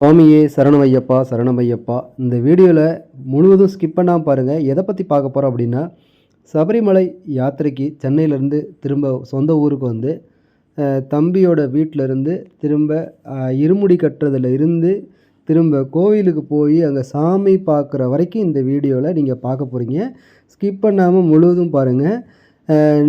சுவாமியே சரணமையப்பா சரணமையப்பா. இந்த வீடியோவில் முழுவதும் ஸ்கிப் பண்ணாமல் பாருங்கள் எதை பற்றி பார்க்க போகிறோம் அப்படின்னா சபரிமலை யாத்திரைக்கு சென்னையிலேருந்து திரும்ப சொந்த ஊருக்கு வந்து தம்பியோட வீட்டில் இருந்து திரும்ப இருமுடி கட்டுறதுல இருந்து திரும்ப கோவிலுக்கு போய் அங்கே சாமி பார்க்குற வரைக்கும் இந்த வீடியோவில் நீங்கள் பார்க்க போகிறீங்க ஸ்கிப் பண்ணாமல் முழுவதும் பாருங்கள்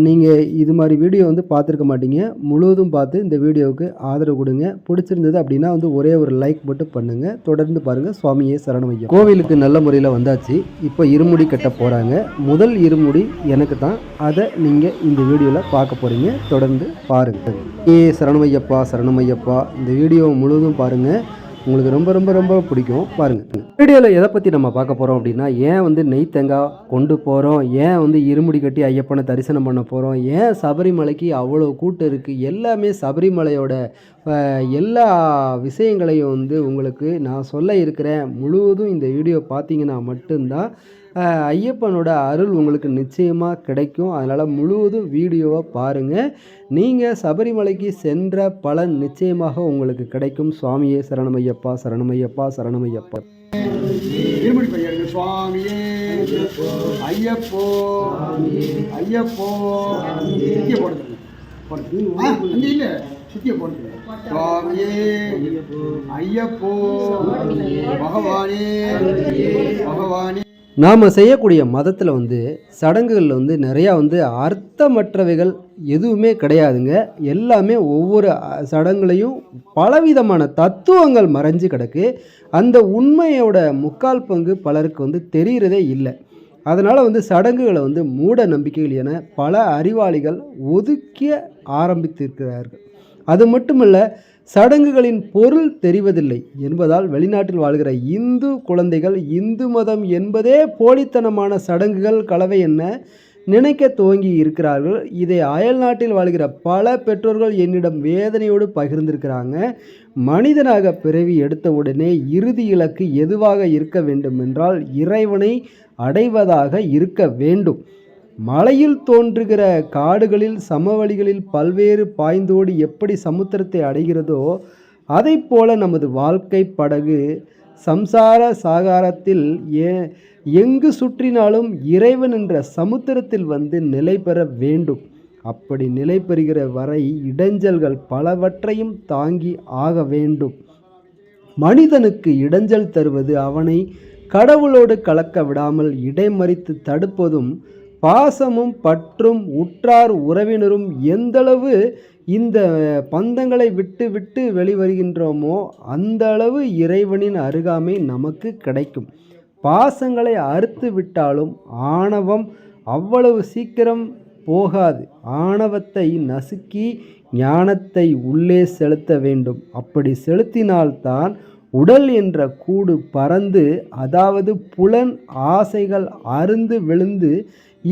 நீங்கள் இது மாதிரி வீடியோ வந்து பார்த்துருக்க மாட்டீங்க. முழுவதும் பார்த்து இந்த வீடியோவுக்கு ஆதரவு கொடுங்க. பிடிச்சிருந்தது அப்படின்னா வந்து ஒரே ஒரு லைக் மட்டும் பண்ணுங்கள் தொடர்ந்து பாருங்கள் சுவாமியே சரணமையா கோவிலுக்கு நல்ல முறையில் வந்தாச்சு. இப்போ இருமுடி கட்ட போகிறாங்க முதல் இருமுடி எனக்கு தான். அதை நீங்கள் இந்த வீடியோவில் பார்க்க போகிறீங்க தொடர்ந்து பாருங்கள் ஏ சரணமையப்பா சரணமையப்பா. இந்த வீடியோ முழுவதும் பாருங்கள் உங்களுக்கு ரொம்ப ரொம்ப ரொம்ப பிடிக்கும். பாருங்கள் வீடியோவில் எதை பற்றி நம்ம பார்க்க போகிறோம் அப்படின்னா ஏன் வந்து நெய் தேங்காய் கொண்டு போகிறோம் ஏன் வந்து இருமுடி கட்டி ஐயப்பனை தரிசனம் பண்ண போகிறோம் ஏன் சபரிமலைக்கு அவ்வளோ கூட்டம் இருக்குது எல்லாமே சபரிமலையோட எல்லா விஷயங்களையும் வந்து உங்களுக்கு நான் சொல்ல இருக்கிறேன். முழுவதும் இந்த வீடியோ பார்த்தீங்கன்னா மட்டும்தான் ஐயப்பனோட அருள் உங்களுக்கு நிச்சயமாக கிடைக்கும். அதனால் முழுவதும் வீடியோவை பாருங்கள் நீங்கள் சபரிமலைக்கு சென்ற பலன் நிச்சயமாக உங்களுக்கு கிடைக்கும். சுவாமியே சரணமையப்பா சரணமையப்பா சரணமையப்பா. சுவாமியே ஐயப்போ ஐயப்போ சுத்திய சுவாமியே ஐயப்போ பகவானே பகவானே. நாம் செய்யக்கூடிய மதத்தில் வந்து சடங்குகளில் வந்து நிறையா வந்து அர்த்தமற்றவைகள் எதுவுமே கிடையாதுங்க. எல்லாமே ஒவ்வொரு சடங்குலையும் பலவிதமான தத்துவங்கள் மறைஞ்சு கிடக்கு. அந்த உண்மையோட முக்கால் பங்கு பலருக்கு வந்து தெரிகிறதே இல்லை. அதனால் வந்து சடங்குகளை வந்து மூட நம்பிக்கைகள் என பல அறிவாளிகள் ஒதுக்கிய ஆரம்பித்திருக்கிறார்கள். அது மட்டுமல்ல சடங்குகளின் பொருள் தெரிவதில்லை என்பதால் வெளிநாட்டில் வாழ்கிற இந்து குழந்தைகள் இந்து மதம் என்பதே போலித்தனமான சடங்குகள் கலவை என்ன நினைக்க துவங்கி இருக்கிறார்கள். இதை அயல்நாட்டில் வாழ்கிற பல பெற்றோர்கள் என்னிடம் வேதனையோடு பகிர்ந்திருக்கிறாங்க. மனிதனாக பிறவி எடுத்தவுடனே இறுதி இலக்கு எதுவாக இருக்க வேண்டும் என்றால் இறைவனை அடைவதாக இருக்க வேண்டும். மலையில் தோன்றுகிற காடுகளில் சமவெளிகளில் பல்வேறு பாய்ந்தோடி எப்படி சமுத்திரத்தை அடைகிறதோ அதைப் போல நமது வாழ்க்கை படகு சம்சார சாகாரத்தில் ஏ எங்கு சுற்றினாலும் இறைவன் என்ற சமுத்திரத்தில் வந்து நிலை பெற வேண்டும். அப்படி நிலை பெறுகிற வரை இடைஞ்சல்கள் பலவற்றையும் தாங்கி ஆக வேண்டும். மனிதனுக்கு இடைஞ்சல் தருவது அவனை கடவுளோடு கலக்க விடாமல் இடைமறித்து தடுப்பதும் பாசமும் பற்றும் உற்றார் உறவினரும் எந்தளவு இந்த பந்தங்களை விட்டு விட்டு வெளிவருகின்றோமோ அந்த அளவு இறைவனின் அருகாமை நமக்கு கிடைக்கும். பாசங்களை அறுத்து விட்டாலும் ஆணவம் அவ்வளவு சீக்கிரம் போகாது. ஆணவத்தை நசுக்கி ஞானத்தை உள்ளே செலுத்த வேண்டும். அப்படி செலுத்தினால்தான் உடல் என்ற கூடு பறந்து அதாவது புலன் ஆசைகள் அருந்து விழுந்து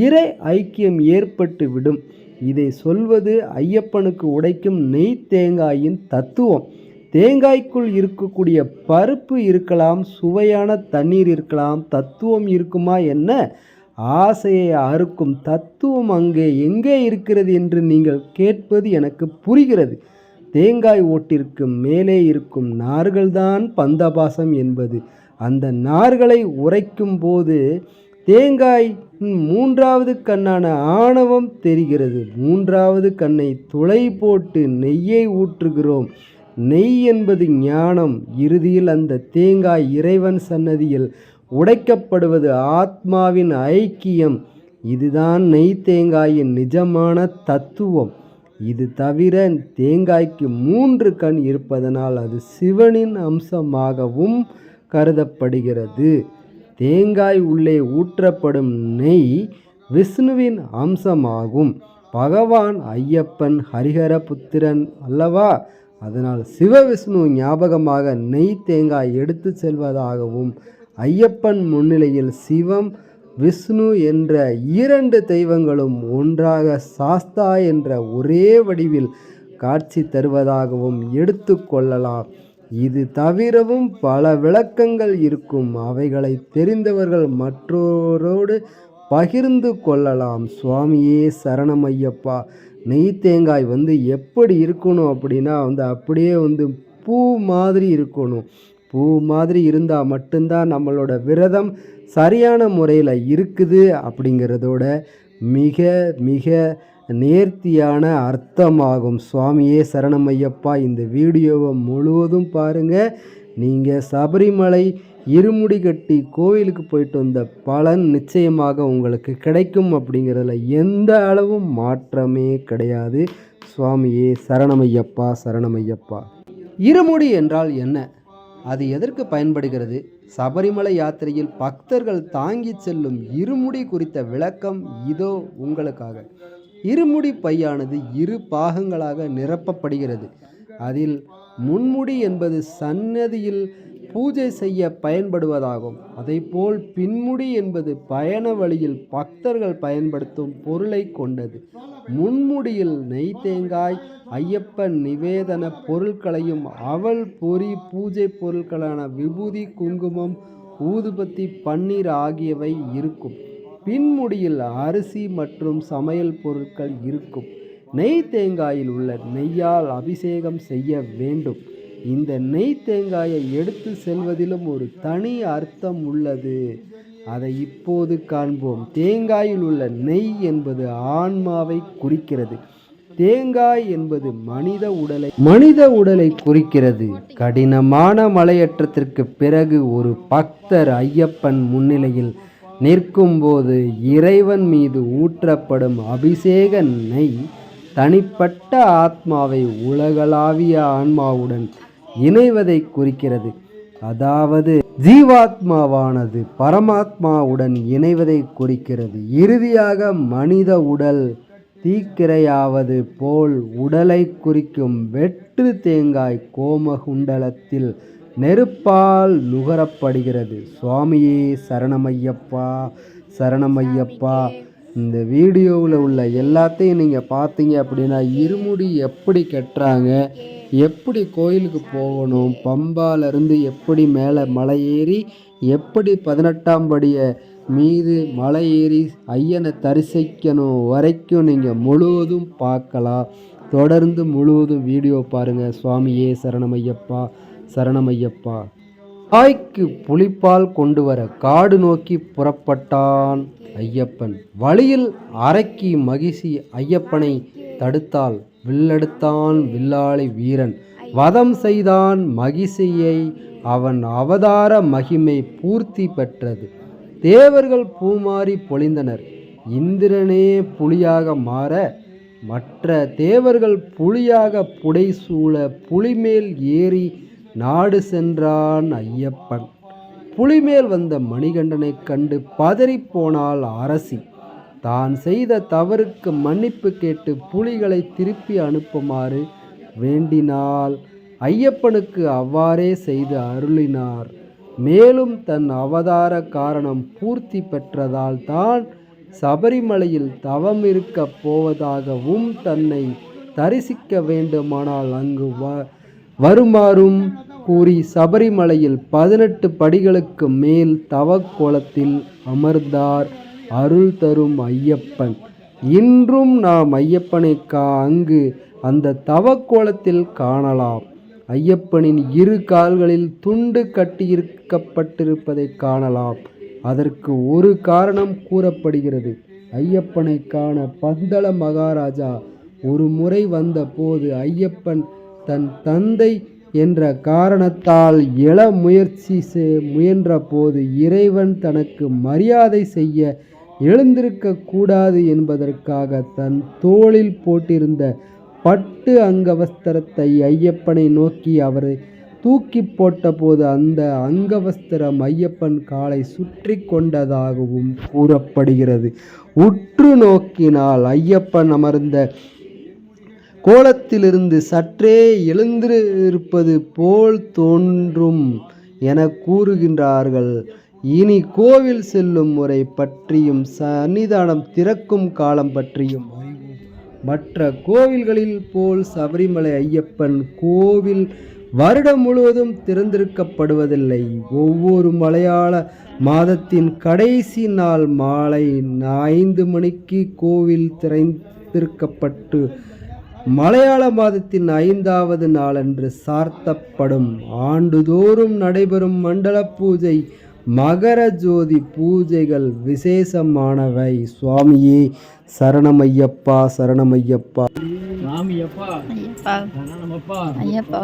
இறை ஐக்கியம் ஏற்பட்டு விடும். இதை சொல்வது ஐயப்பனுக்கு உடைக்கும் நெய் தேங்காயின் தத்துவம். தேங்காய்க்குள் இருக்கக்கூடிய பருப்பு இருக்கலாம் சுவையான தண்ணீர் இருக்கலாம் தத்துவம் இருக்குமா என்ன? ஆசையை அறுக்கும் தத்துவம் அங்கே எங்கே இருக்கிறது என்று நீங்கள் கேட்பது எனக்கு புரிகிறது. தேங்காய் ஓட்டிற்கு மேலே இருக்கும் நார்கள்தான் பந்தபாசம் என்பது. அந்த நார்களை உரைக்கும் போது தேங்காய் மூன்றாவது கண்ணான ஆணவம் தெரிகிறது. மூன்றாவது கண்ணை துளை போட்டு நெய்யை ஊற்றுகிறோம். நெய் என்பது ஞானம். இறுதியில் அந்த தேங்காய் இறைவன் சன்னதியில் உடைக்கப்படுவது ஆத்மாவின் ஐக்கியம். இதுதான் நெய் தேங்காயின் நிஜமான தத்துவம். இது தவிர தேங்காய்க்கு மூன்று கண் இருப்பதனால் அது சிவனின் அம்சமாகவும் கருதப்படுகிறது. தேங்காய் உள்ளே ஊற்றப்படும் நெய் விஷ்ணுவின் அம்சமாகும். பகவான் ஐயப்பன் ஹரிஹர புத்திரன் அல்லவா? அதனால் சிவவிஷ்ணு ஞாபகமாக நெய் தேங்காய் எடுத்து செல்வதாகவும் ஐயப்பன் முன்னிலையில் சிவம் விஷ்ணு என்ற இரண்டு தெய்வங்களும் ஒன்றாக சாஸ்தா என்ற ஒரே வடிவில் காட்சி தருவதாகவும் எடுத்துக்கொள்ளலாம் இது தவிரவும் பல விளக்கங்கள் இருக்கும். அவைகளை தெரிந்தவர்கள் மற்றோரோடு பகிர்ந்து கொள்ளலாம். சுவாமியே சரணமையப்பா நெய் தேங்காய் வந்து எப்படி இருக்கணும் அப்படின்னா வந்து அப்படியே வந்து பூ மாதிரி இருக்கணும். பூ மாதிரி இருந்தால் மட்டும்தான் நம்மளோட விரதம் சரியான முறையில் இருக்குது அப்படிங்கிறதோட மிக மிக நேர்த்தியான அர்த்தமாகும். சுவாமியே சரணமையப்பா இந்த வீடியோவை முழுவதும் பாருங்கள் நீங்கள் சபரிமலை இருமுடி கட்டி கோவிலுக்கு போயிட்டு வந்த பலன் நிச்சயமாக உங்களுக்கு கிடைக்கும் அப்படிங்கிறதுல எந்த அளவும் மாற்றமே கிடையாது. சுவாமியே சரணமையப்பா சரணமையப்பா. இருமுடி என்றால் என்ன? அது எதற்கு பயன்படுகிறது? சபரிமலை யாத்திரையில் பக்தர்கள் தாங்கி செல்லும் இருமுடி குறித்த விளக்கம் இதோ உங்களுக்காக. இருமுடி பையானது இரு பாகங்களாக நிரப்பப்படுகிறது. அதில் முன்முடி என்பது சன்னதியில் பூஜை செய்ய பயன்படுவதாகும். அதைப்போல் பின்முடி என்பது பயண வழியில் பக்தர்கள் பயன்படுத்தும் பொருளை கொண்டது. முன்முடியில் நெய் தேங்காய் ஐயப்பன் நிவேதன பொருட்களையும் அவல் பொறி பூஜை பொருட்களான விபூதி குங்குமம் ஊதுபத்தி பன்னீர் ஆகியவை இருக்கும். பின்முடியில் அரிசி மற்றும் சமையல் பொருட்கள் இருக்கும். நெய் தேங்காயில் உள்ள நெய்யால் அபிஷேகம் செய்ய வேண்டும். இந்த நெய் தேங்காயை எடுத்து செல்வதிலும் ஒரு தனி அர்த்தம் உள்ளது. அதை இப்போது காண்போம். தேங்காயில் உள்ள நெய் என்பது ஆன்மாவை குறிக்கிறது. தேங்காய் என்பது மனித உடலை மனித உடலை குறிக்கிறது. கடினமான மலையற்றத்திற்கு பிறகு ஒரு பக்தர் ஐயப்பன் முன்னிலையில் நிற்கும்போது இறைவன் மீது ஊற்றப்படும் அபிஷேக நெய் தனிப்பட்ட ஆத்மாவை உலகளாவிய ஆன்மாவுடன் இணைவதை குறிக்கிறது. அதாவது ஜீவாத்மாவானது பரமாத்மாவுடன் இணைவதை குறிக்கிறது. இறுதியாக மனித உடல் தீக்கிரையாவது போல் உடலை குறிக்கும் வெற்று தேங்காய் கோமகுண்டலத்தில் நெருப்பால் நுகரப்படுகிறது. சுவாமியே சரணமையப்பா சரணமையப்பா. இந்த வீடியோவில் உள்ள எல்லாத்தையும் நீங்கள் பார்த்தீங்க அப்படின்னா இருமுடி எப்படி கட்டுறாங்க எப்படி கோயிலுக்கு போகணும் பம்பாலேருந்து எப்படி மேலே மலை ஏறி எப்படி பதினெட்டாம் படியை மீது மலை ஏறி ஐயனை தரிசிக்கணும் வரைக்கும் நீங்கள் முழுவதும் பார்க்கலாம். தொடர்ந்து முழுவதும் வீடியோ பாருங்கள் சுவாமியே சரணமையப்பா. சரணமையப்பா. தாய்க்கு புலிப்பால் கொண்டு வர காடு நோக்கி புறப்பட்டான் ஐயப்பன். வழியில் அரக்கி மகிழ்ச்சி ஐயப்பனை தடுத்தால் வில்லெடுத்தான் வில்லாளி வீரன். வதம் செய்தான் மகிழ்ச்சியை அவன் அவதார மகிமை பூர்த்தி பெற்றது. தேவர்கள் பூமாறி பொழிந்தனர். இந்திரனே புலியாக மாற மற்ற தேவர்கள் புலியாக புடைசூழ புலிமேல் ஏறி நாடு சென்றான் ஐயப்பன். புலிமேல் வந்த மணிகண்டனைக் கண்டு பதறிப்போனாள் அரசி. தான் செய்த தவறுக்கு மன்னிப்பு கேட்டு புலிகளை திருப்பி அனுப்புமாறு வேண்டினால் ஐயப்பனுக்கு அவ்வாறே செய்து அருளினார். மேலும் தன் அவதார காரணம் பூர்த்தி பெற்றதால் தான் சபரிமலையில் தவம் இருக்கப் போவதாகவும் தன்னை தரிசிக்க வேண்டுமானால் அங்கு வ வருமாறும் கூறி சபரிமலையில் பதினெட்டு படிகளுக்கு மேல் தவக்கோலத்தில் அமர்ந்தார் அருள் தரும் ஐயப்பன். இன்றும் நாம் ஐயப்பனை கா அங்கு அந்த தவக்கோலத்தில் காணலாம். ஐயப்பனின் இரு கால்களில் துண்டு கட்டியிருக்கப்பட்டிருப்பதை காணலாம். அதற்கு ஒரு காரணம் கூறப்படுகிறது. ஐயப்பனை காண பந்தள மகாராஜா ஒரு முறை வந்தபோது ஐயப்பன் தன் தந்தை என்ற காரணத்தால் எழ முயற்சி செ- முயன்றபோது இறைவன் தனக்கு மரியாதை செய்ய எழுந்திருக்க கூடாது என்பதற்காக தன் தோளில் போட்டிருந்த பட்டு அங்கவஸ்திரத்தை ஐயப்பனை நோக்கி அவரை தூக்கி போட்டபோது அந்த அங்கவஸ்திரம் ஐயப்பன் காலை சுற்றி கொண்டதாகவும் கூறப்படுகிறது. உற்று நோக்கினால் ஐயப்பன் அமர்ந்த கோலத்திலிருந்து சற்றே எழுந்திருப்பது போல் தோன்றும் என கூறுகின்றார்கள். இனி கோவில் செல்லும் முறை பற்றியும் சன்னிதானம் திறக்கும் காலம் பற்றியும் அறிவோம். மற்ற கோவில்களில் போல் சபரிமலை ஐயப்பன் கோவில் வருடம் முழுவதும் திறந்திருக்கப்படுவதில்லை. ஒவ்வொரு மலையாள மாதத்தின் கடைசி நாள் மாலை ஐந்து மணிக்கு கோவில் திறந்திருக்கப்பட்டு மலையாள மாதத்தின் ஐந்தாவது நாளன்று சார்த்தப்படும். ஆண்டுதோறும் நடைபெறும் மண்டல பூஜை மகர ஜோதி பூஜைகள் விசேஷமானவை. சுவாமியே சரணமையப்பா சரணமையப்பா. ஐயப்பா.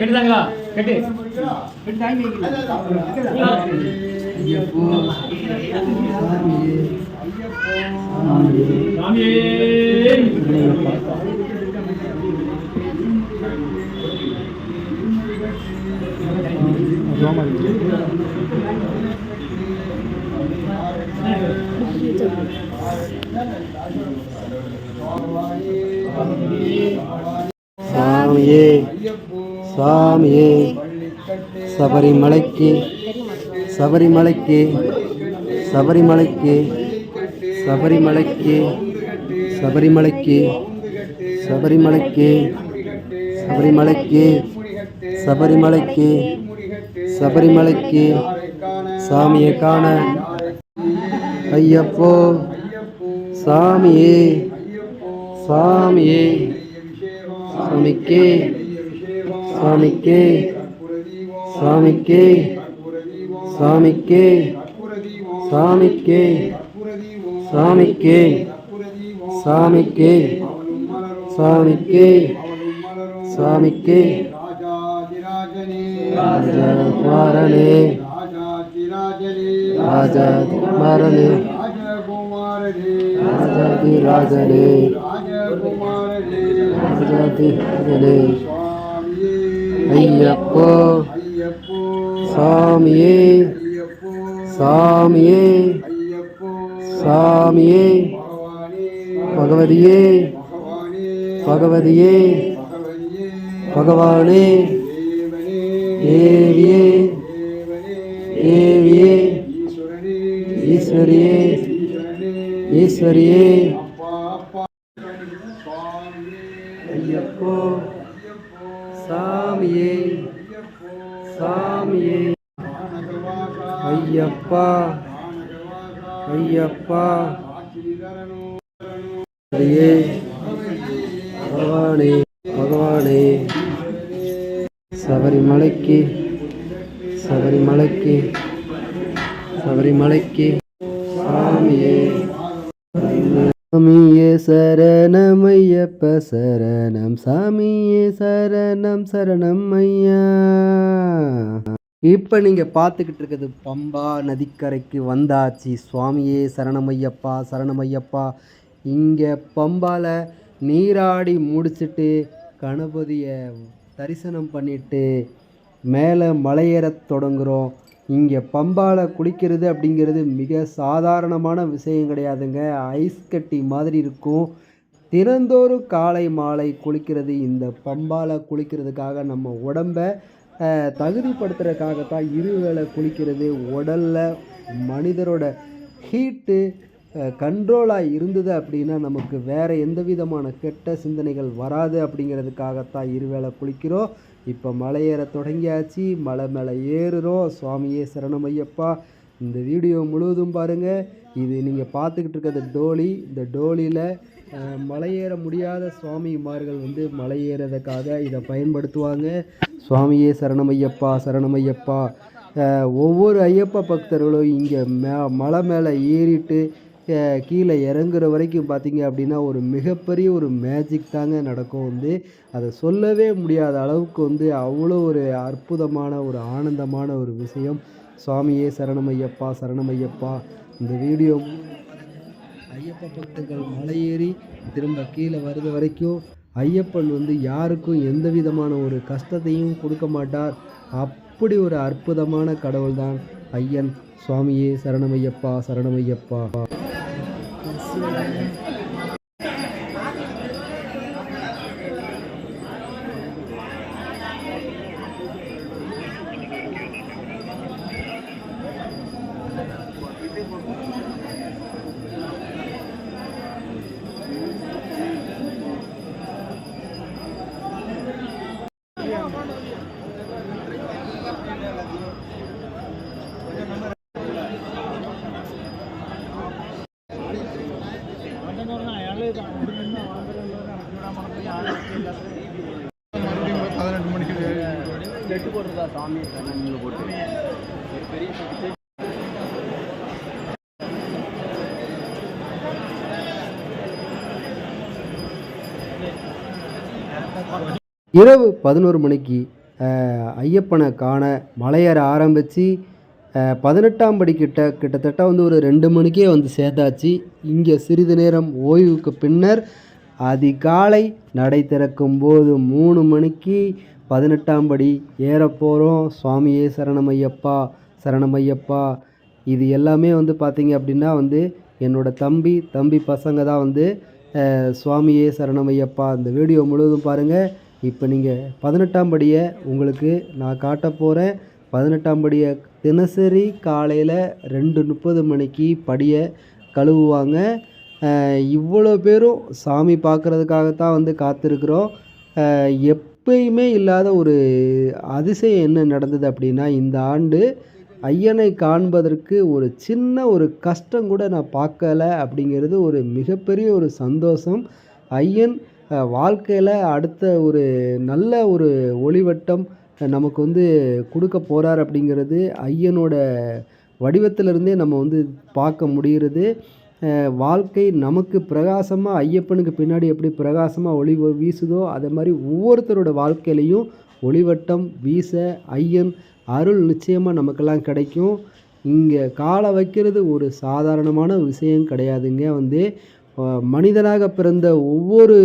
கட்டுதாங்களா கட்டு. சாமியே. சாமியே சாமியே சபரிமலைக்கு சபரிமலைக்கு சபரிமலைக்கு சபரிமலைக்கு சபரிமலைக்கு சபரிமலைக்கு சபரிமலைக்கு சபரிமலைக்கு சபரிமலைக்கு சாமியை காண. ஐயப்போ சாமியே சாமியே சாமிக்கே சாமிக்கே சாமிக்கே சாமிக்கே சாமிக்கே சாமிக்கே சாமிக்கே சாமிக்கே சாமிக்கே ராஜகுமாரனே ராஜகுமாரனே ராஜாதி ராஜனே ராஜாதி ராஜனே ஐயப்போ சாமியே சாமியே சாமியே பகவதியே பகவதியே பகவானே தேவியே தேவியே ஈஸ்வரியே ஈஸ்வரியே. ஐயப்போ சாமியே சாமியே. ஐயப்பா ஐயப்பா. ஹரியே பகவானே பகவானே. சபரிமலைக்கு சபரிமலைக்கு சபரிமலைக்கு சாமியே. சாமியே சரணமையப்ப சரணம் சாமியே சரணம் சரணம் ஐயா இப்போ நீங்கள் பார்த்துக்கிட்டு இருக்கிறது பம்பா நதிக்கரைக்கு வந்தாச்சு. சுவாமியே சரணமையப்பா சரணமையப்பா. இங்கே பம்பால நீராடி முடிச்சிட்டு கணபதியை தரிசனம் பண்ணிட்டு மேலே மலையேறத் தொடங்குகிறோம் இங்கே பம்பால் குளிக்கிறது அப்படிங்கிறது மிக சாதாரணமான விஷயம் கிடையாதுங்க. ஐஸ் கட்டி மாதிரி இருக்கும். தினந்தோறும் காலை மாலை குளிக்கிறது இந்த பம்பால் குளிக்கிறதுக்காக நம்ம உடம்பை தகுதிப்படுத்துறதுக்காகத்தான் இருவேளை குளிக்கிறது. உடலில் மனிதரோட ஹீட்டு கண்ட்ரோலாக இருந்தது அப்படின்னா நமக்கு வேறு எந்த விதமான கெட்ட சிந்தனைகள் வராது அப்படிங்கிறதுக்காகத்தான் இருவேளை குளிக்கிறோம். இப்போ மலையேற தொடங்கியாச்சு. மலை மேலே ஏறுறோம். சுவாமியே சரணமையப்பா இந்த வீடியோ முழுவதும் பாருங்கள் இது நீங்கள் பார்த்துக்கிட்டு இருக்கிறது டோலி. இந்த டோலியில் மலையேற முடியாத சுவாமிமார்கள் வந்து மலையேறதுக்காக இதை பயன்படுத்துவாங்க. சுவாமியே சரணமையப்பா சரணமையப்பா ஒவ்வொரு ஐயப்ப பக்தர்களும் இங்கே மே மலை மேலே ஏறிட்டு கீழே இறங்குற வரைக்கும் பார்த்தீங்க அப்படின்னா ஒரு மிகப்பெரிய ஒரு மேஜிக் தாங்க நடக்கும். வந்து அதை சொல்லவே முடியாத அளவுக்கு வந்து அவ்வளோ ஒரு அற்புதமான ஒரு ஆனந்தமான ஒரு விஷயம். சுவாமியே சரணமையப்பா சரணமையப்பா. இந்த வீடியோ ஐயப்ப பக்தர்கள் மலையேறி திரும்ப கீழே வர்றது வரைக்கும் ஐயப்பன் வந்து யாருக்கும் எந்த விதமான ஒரு கஷ்டத்தையும் கொடுக்க மாட்டார். அப்படி ஒரு அற்புதமான கடவுள் தான் ஐயன். சுவாமியே சரணமையப்பா சரணமையப்பா. இரவு பதினோரு மணிக்கு ஐயப்பனை காண மலையேற ஆரம்பித்து பதினெட்டாம் படி கிட்ட கிட்டத்தட்ட வந்து ஒரு ரெண்டு மணிக்கே வந்து சேர்த்தாச்சு. இங்கே சிறிது நேரம் ஓய்வுக்கு பின்னர் அதிகாலை நடை திறக்கும் போது மூணு மணிக்கு பதினெட்டாம் படி ஏற போகிறோம் சுவாமியே சரணமையப்பா சரணமையப்பா. இது எல்லாமே வந்து பார்த்திங்க அப்படின்னா வந்து என்னோடய தம்பி தம்பி பசங்க தான் வந்து சுவாமியே சரணமையப்பா. இந்த வீடியோ முழுவதும் பாருங்கள் இப்போ நீங்கள் பதினெட்டாம் படியை உங்களுக்கு நான் காட்ட போகிறேன் பதினெட்டாம் படியை தினசரி காலையில் ரெண்டு முப்பது மணிக்கு படியை கழுவுவாங்க. இவ்வளோ பேரும் சாமி பார்க்குறதுக்காகத்தான் வந்து காத்திருக்கிறோம். எப் எப்பயுமே இல்லாத ஒரு அதிசயம் என்ன நடந்தது அப்படின்னா இந்த ஆண்டு ஐயனை காண்பதற்கு ஒரு சின்ன ஒரு கஷ்டம் கூட நான் பார்க்கல அப்படிங்கிறது ஒரு மிகப்பெரிய ஒரு சந்தோஷம். ஐயன் வாழ்க்கையில் அடுத்த ஒரு நல்ல ஒரு ஒளிவட்டம் நமக்கு வந்து கொடுக்க போகிறார் அப்படிங்கிறது ஐயனோட வடிவத்திலிருந்தே நம்ம வந்து பார்க்க முடிகிறது. வாழ்க்கை நமக்கு பிரகாசமாக ஐயப்பனுக்கு பின்னாடி எப்படி பிரகாசமாக ஒளி வீசுதோ அதே மாதிரி ஒவ்வொருத்தரோட வாழ்க்கையிலையும் ஒளிவட்டம் வீச ஐயன் அருள் நிச்சயமாக நமக்கெல்லாம் கிடைக்கும். இங்கே காலை வைக்கிறது ஒரு சாதாரணமான விஷயம் கிடையாதுங்க. வந்து மனிதனாக பிறந்த ஒவ்வொரு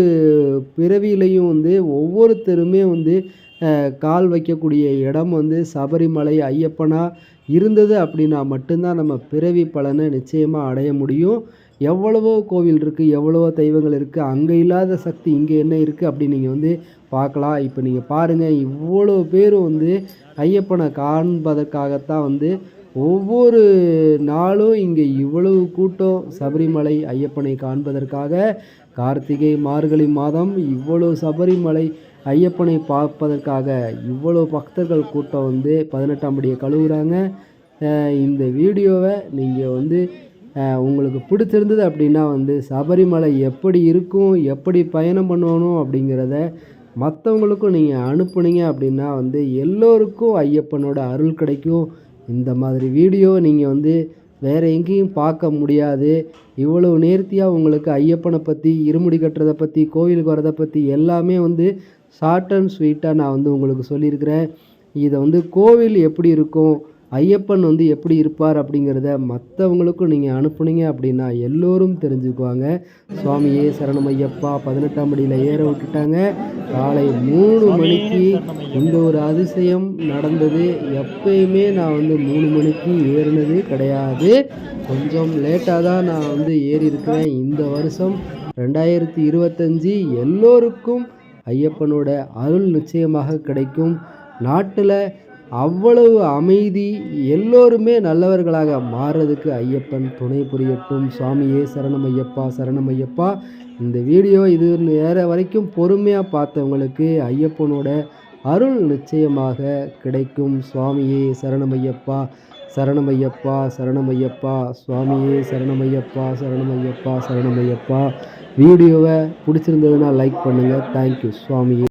பிறவியிலையும் வந்து ஒவ்வொருத்தருமே வந்து கால் வைக்கக்கூடிய இடம் வந்து சபரிமலை ஐயப்பனா இருந்தது அப்படின்னா மட்டும்தான் நம்ம பிறவி பலனை நிச்சயமாக அடைய முடியும். எவ்வளவோ கோவில் இருக்குது எவ்வளவோ தெய்வங்கள் இருக்குது அங்கே இல்லாத சக்தி இங்கே என்ன இருக்குது அப்படின்னு நீங்கள் வந்து பார்க்கலாம். இப்போ நீங்கள் பாருங்கள் இவ்வளோ பேரும் வந்து ஐயப்பனை காண்பதற்காகத்தான் வந்து ஒவ்வொரு நாளும் இங்கே இவ்வளவு கூட்டம் சபரிமலை ஐயப்பனை காண்பதற்காக. கார்த்திகை மார்கழி மாதம் இவ்வளோ சபரிமலை ஐயப்பனை பார்ப்பதற்காக இவ்வளோ பக்தர்கள் கூட்டம் வந்து பதினெட்டாம் படியை கழுவுறாங்க. இந்த வீடியோவை நீங்கள் வந்து உங்களுக்கு பிடிச்சிருந்தது அப்படின்னா வந்து சபரிமலை எப்படி இருக்கும் எப்படி பயணம் பண்ணணும் அப்படிங்கிறத மற்றவங்களுக்கும் நீங்கள் அனுப்புனீங்க அப்படின்னா வந்து எல்லோருக்கும் ஐயப்பனோட அருள் கிடைக்கும். இந்த மாதிரி வீடியோ நீங்கள் வந்து வேறு எங்கேயும் பார்க்க முடியாது. இவ்வளவு நேர்த்தியாக உங்களுக்கு ஐயப்பனை பற்றி இருமுடி கட்டுறதை பற்றி கோவிலுக்கு வரதை பற்றி எல்லாமே வந்து ஷார்ட் அண்ட் ஸ்வீட்டாக நான் வந்து உங்களுக்கு சொல்லியிருக்கிறேன். இதை வந்து கோவில் எப்படி இருக்கும் ஐயப்பன் வந்து எப்படி இருப்பார் அப்படிங்கிறத மற்றவங்களுக்கும் நீங்கள் அனுப்புனீங்க அப்படின்னா எல்லோரும் தெரிஞ்சுக்குவாங்க. சுவாமியே சரணம் ஐயப்பா பதினெட்டாம் படியில் ஏற விட்டுட்டாங்க. காலை மூணு மணிக்கு இந்த ஒரு அதிசயம் நடந்தது. எப்பயுமே நான் வந்து மூணு மணிக்கு ஏறினது கிடையாது. கொஞ்சம் லேட்டாக தான் நான் வந்து ஏறி இருக்கிறேன் இந்த வருஷம் ரெண்டாயிரத்தி இருபத்தஞ்சி எல்லோருக்கும் ஐயப்பனோட அருள் நிச்சயமாக கிடைக்கும். நாட்டில் அவ்வளவு அமைதி எல்லோருமே நல்லவர்களாக மாறுறதுக்கு ஐயப்பன் துணை புரியட்டும். சுவாமியே சரணம் ஐயப்பா சரணம் ஐயப்பா. இந்த வீடியோ இது நேர வரைக்கும் பொறுமையாக பார்த்தவங்களுக்கு ஐயப்பனோட அருள் நிச்சயமாக கிடைக்கும். சுவாமியே சரணமையப்பா சரணமையப்பா சரணமையப்பா சுவாமியே சரணமையப்பா சரணமையப்பா சரணமையப்பா. வீடியோவை பிடிச்சிருந்ததுன்னா லைக் பண்ணுங்கள் தேங்க்யூ சுவாமியே.